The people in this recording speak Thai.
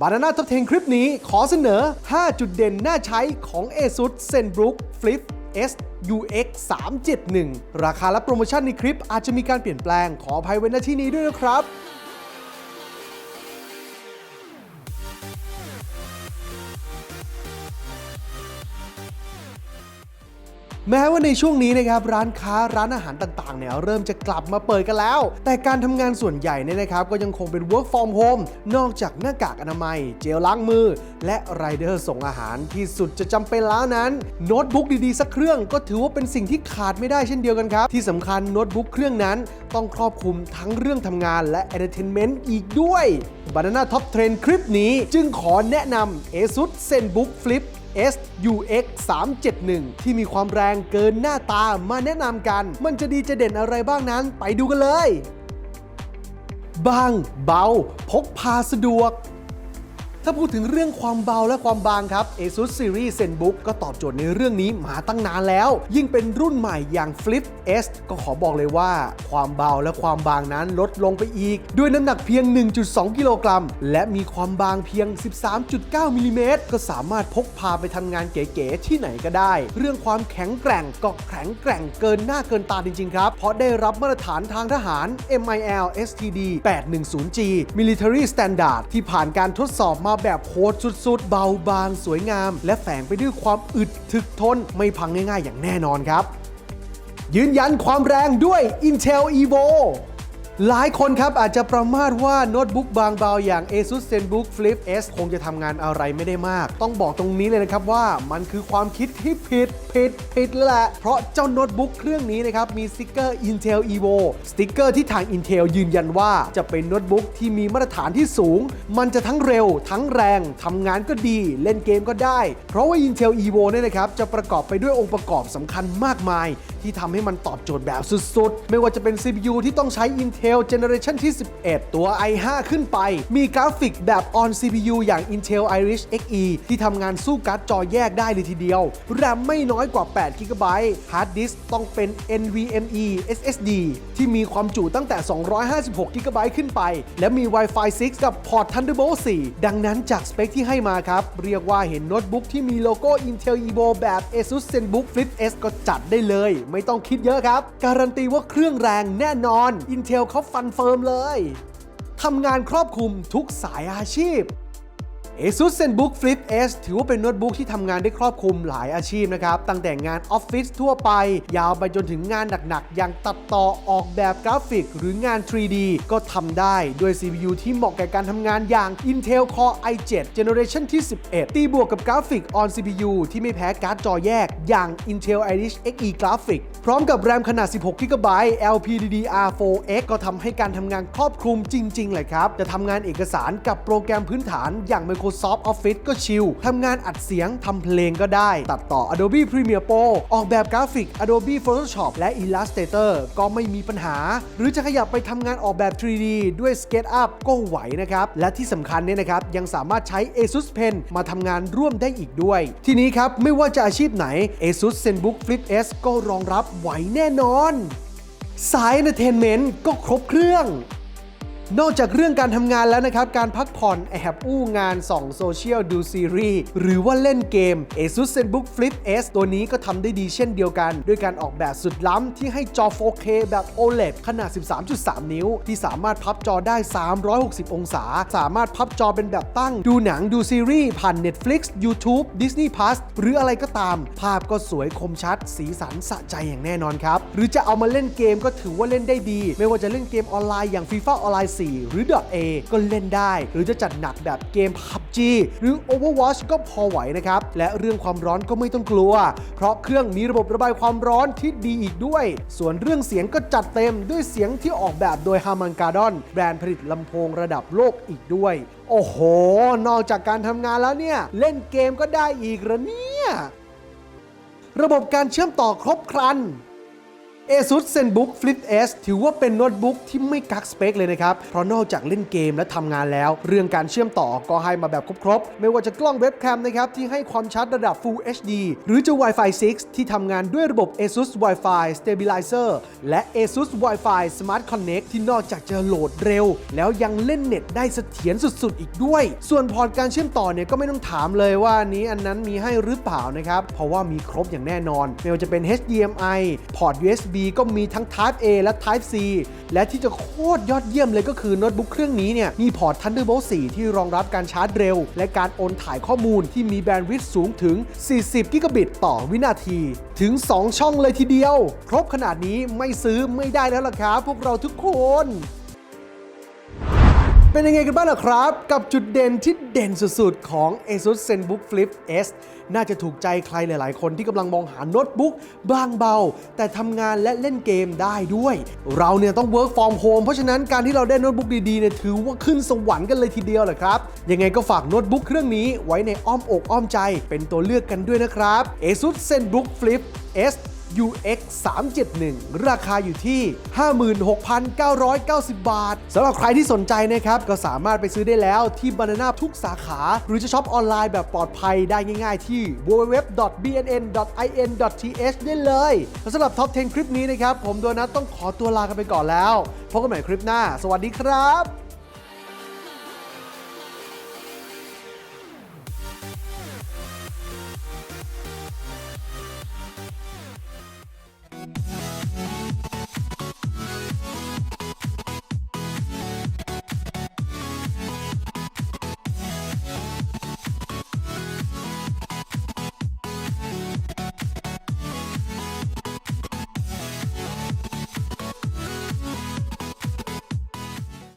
บานาน่าท็อป10คลิปนี้ขอเสนอ 5 จุดเด่นน่าใช้ของ ASUS ZenBook Flip S UX 371 ราคาและโปรโมชั่นในคลิปอาจจะมีการเปลี่ยนแปลงขออภัยไว้ณที่นี้ด้วยนะครับ แม้ว่าในช่วงนี้นะครับร้านค้าร้านอาหารต่างๆเนี่ยเริ่มจะกลับมาเปิดกันแล้ว แต่การทำงานส่วนใหญ่เนี่ยนะครับก็ยังคงเป็น work from home นอกจากหน้ากากอนามัย เจลล้างมือ และไรเดอร์ส่งอาหารที่สุดจะจำเป็นแล้วนั้น โน้ตบุ๊กดีๆ สักเครื่องก็ถือว่าเป็นสิ่งที่ขาดไม่ได้เช่นเดียวกันครับ ที่สำคัญโน้ตบุ๊กเครื่องนั้น ต้องครอบคลุมทั้งเรื่องทำงานและ entertainment อีกด้วย Banana Top Trend คลิปนี้จึงขอแนะนำ ASUS ZenBook Flip SUX 371 ที่มีความแรงเกินหน้าตามาแนะนำกัน มันจะดีจะเด่นอะไรบ้างนั้น ไปดูกันเลย บาง เบา พกพาสะดวก ถ้าพูดถึงเรื่องความเบาและความบางครับ ASUS Series ZenBook ก็ตอบโจทย์ในเรื่องนี้มาตั้งนานแล้ว ยิ่งเป็นรุ่นใหม่อย่าง Flip S ก็ขอบอกเลยว่า ความเบาและความบางนั้นลดลงไปอีก ด้วยน้ำหนักเพียง 1.2 กิโลกรัม และมีความบางเพียง 13.9มิลลิเมตรก็สามารถพกพาไปทำงานเก๋ๆที่ไหนก็ได้ เรื่องความแข็งแกร่งก็แข็งแกร่งเกินหน้าเกินตาจริงๆครับ เพราะได้รับมาตรฐานทางทหาร MIL STD 810G Military Standard ที่ผ่านการทดสอบมาแบบโคตรสุดๆ เบาบางสวยงาม และแฝงไปด้วยความอึดถึกทน ไม่พังง่ายๆ อย่างแน่นอนครับ ยืนยันความแรงด้วย Intel Evo หลายคนครับอาจจะประมาทว่าโน้ตบุ๊กบางเบาอย่าง ASUS ZenBook Flip S คงจะทำงานอะไรไม่ได้มาก ต้องบอกตรงนี้เลยนะครับว่ามันคือความคิดที่ผิดผิดผิดเลยแหละ เพราะเจ้าโน้ตบุ๊กเครื่องนี้นะครับ มีสติกเกอร์ Intel Evo สติกเกอร์ที่ทาง Intel ยืนยันว่าจะเป็นโน้ตบุ๊กที่มีมาตรฐานที่สูง มันจะทั้งเร็ว ทั้งแรงทำงานก็ดี เล่นเกมก็ได้ เพราะว่า Intel Evo เนี่ยนะครับจะประกอบไปด้วยองค์ประกอบสำคัญมากมาย ที่ทำให้มันตอบโจทย์แบบสุดๆ ไม่ว่าจะเป็น CPU ที่ต้องใช้ Intel Generation ที่ 11 ตัว i5 ขึ้นไป มีกราฟิกแบบ on CPU อย่าง Intel Iris Xe ที่ทำงานสู้การ์ดจอแยกได้เลยทีเดียว แรมไม่น้อยกว่า 8 GB Hard Disk ต้องเป็น NVMe SSD ที่มีความจุตั้งแต่ 256 GB ขึ้นไป และมี Wi-Fi 6 กับพอร์ต Thunderbolt 4 ดังนั้นจากสเปคที่ให้มาครับ เรียกว่าเห็นโน้ตบุ๊กที่มีโลโก้ Intel Evo แบบ ASUS ZenBook Flip S ก็จัดได้เลย ไม่ต้องคิดเยอะครับ การันตีว่าเครื่องแรงแน่นอน Intel เขาฟันเฟิร์มเลยทำงานครอบคลุมทุกสายอาชีพ ASUS ZenBook Flip S ถือว่าเป็นโน้ตบุ๊กที่ทำงานได้ครอบคลุมหลายอาชีพนะครับ ตั้งแต่งานออฟฟิศทั่วไป ยาวไปจนถึงงานหนักๆ อย่างตัดต่อออกแบบกราฟิก หรืองาน 3D ก็ทำได้ด้วย CPU ที่เหมาะแก่การทำงานอย่าง Intel Core i7 Generation ที่ 11 ตีบวกกับกราฟิก on CPU ที่ไม่แพ้การ์ดจอแยก อย่าง Intel Iris Xe Graphic พร้อมกับแรมขนาด 16 GB LPDDR4X ก็ทำให้การทำงานครอบคลุมจริงๆเลยครับ จะทำงานเอกสารกับโปรแกรมพื้นฐานอย่าง Microsoft Office ก็ชิลทำงานอัดเสียงทำเพลงก็ได้ ตัดต่อ Adobe Premiere Pro ออกแบบกราฟิก Adobe Photoshop และ Illustrator ก็ไม่มีปัญหา หรือจะขยับไปทำงานออกแบบ 3D ด้วย SketchUp ก็ไหวนะครับ และที่สำคัญเนี่ยนะครับ ยังสามารถใช้ ASUS Pen มาทำงานร่วมได้อีกด้วย ทีนี้ครับ ไม่ว่าจะอาชีพไหน ASUS ZenBook Flip S ก็รองรับไหวแน่นอน สาย Entertainment ก็ครบเครื่อง นอกจากเรื่องการทำงานแล้วนะครับ การพักผ่อนแอบอู้งานส่องโซเชียลดูซีรีส์หรือว่าเล่นเกม ASUS ZenBook Flip S ตัวนี้ก็ทำได้ดีเช่นเดียวกัน ด้วยการออกแบบสุดล้ำที่ให้จอ 4K แบบ OLED ขนาด 13.3 นิ้ว ที่สามารถพับจอได้ 360 องศา สามารถพับจอเป็นแบบตั้ง ดูหนังดูซีรีส์ผ่าน Netflix YouTube Disney Plus หรืออะไรก็ตาม ภาพก็สวยคมชัด สีสันสะใจอย่างแน่นอนครับหรือจะเอามาเล่นเกมก็ถือว่าเล่นได้ดี ไม่ว่าจะเล่นเกมออนไลน์อย่าง FIFA ออนไลน์4 หรือ .a ก็เล่นได้ หรือจะจัดหนักแบบเกม PUBG หรือ Overwatch ก็พอไหวนะครับ และเรื่องความร้อนก็ไม่ต้องกลัว เพราะเครื่องมีระบบระบายความร้อนที่ดีอีกด้วย ส่วนเรื่องเสียงก็จัดเต็มด้วยเสียงที่ออกแบบโดย Harman Kardon แบรนด์ผลิตลำโพงระดับโลกอีกด้วย โอ้โห นอกจากการทำงานแล้วเนี่ย เล่นเกมก็ได้อีกเหรอเนี่ย ระบบการเชื่อมต่อครบครัน ASUS ZenBook Flip S ถือว่าเป็นโน้ตบุ๊กที่ไม่กักสเปคเลยนะครับ เพราะนอกจากเล่นเกมและทำงานแล้ว เรื่องการเชื่อมต่อก็ให้มาแบบครบๆ ไม่ว่าจะกล้องเว็บแคมนะครับ ที่ให้ความชัดระดับ Full HD หรือจะ Wi-Fi 6 ที่ทำงานด้วยระบบ ASUS Wi-Fi Stabilizer และ ASUS Wi-Fi Smart Connect ที่นอกจากจะโหลดเร็ว แล้วยังเล่นเน็ตได้เสถียรสุดๆ อีกด้วย ส่วนพอร์ตการเชื่อมต่อเนี่ยก็ไม่ต้องถามเลยว่านี้อันนั้นมีให้หรือเปล่านะครับเพราะว่ามีครบอย่างแน่นอนไม่ว่าจะเป็น HDMI พอร์ต USB USB ก็มีทั้ง Type A และ Type C และที่จะโคตรยอดเยี่ยมเลยก็คือโน้ตบุ๊กเครื่องนี้เนี่ยมีพอร์ต Thunderbolt 4 ที่รองรับการชาร์จเร็ว และการโอนถ่ายข้อมูลที่มีแบนด์วิดต์สูงถึง 40 กิกะบิตต่อวินาที ถึง 2 ช่องเลยทีเดียว ครบขนาดนี้ไม่ซื้อไม่ได้แล้วล่ะครับพวกเราทุกคน เป็นยังไงกันบ้างล่ะครับ กับจุดเด่นที่เด่นสุดๆ ของ ASUS ZenBook Flip S น่าจะถูกใจใครหลายๆ คนที่กำลังมองหาโน้ตบุ๊กบางเบา แต่ทำงานและเล่นเกมได้ด้วย เราเนี่ยต้อง work from home เพราะฉะนั้นการที่เราได้โน้ตบุ๊กดีๆเนี่ยถือว่าขึ้นสวรรค์กันเลยทีเดียวแหละครับ ยังไงก็ฝากโน้ตบุ๊กเครื่องนี้ไว้ในอ้อมอกอ้อมใจ เป็นตัวเลือกกันด้วยนะครับ ASUS ZenBook Flip S UX 371 ราคาอยู่ที่ 56,990 บาทสำหรับใครที่สนใจนะครับ ก็สามารถไปซื้อได้แล้วที่บานาน่าทุกสาขา หรือจะช็อปออนไลน์แบบปลอดภัยได้ง่ายๆ ที่ www.bnn.in.th ได้เลยและสำหรับท็อป 10 คลิปนี้นะครับ ผมโดนัทต้องขอตัวลากันไปก่อนแล้วพบกันใหม่คลิปหน้า สวัสดีครับ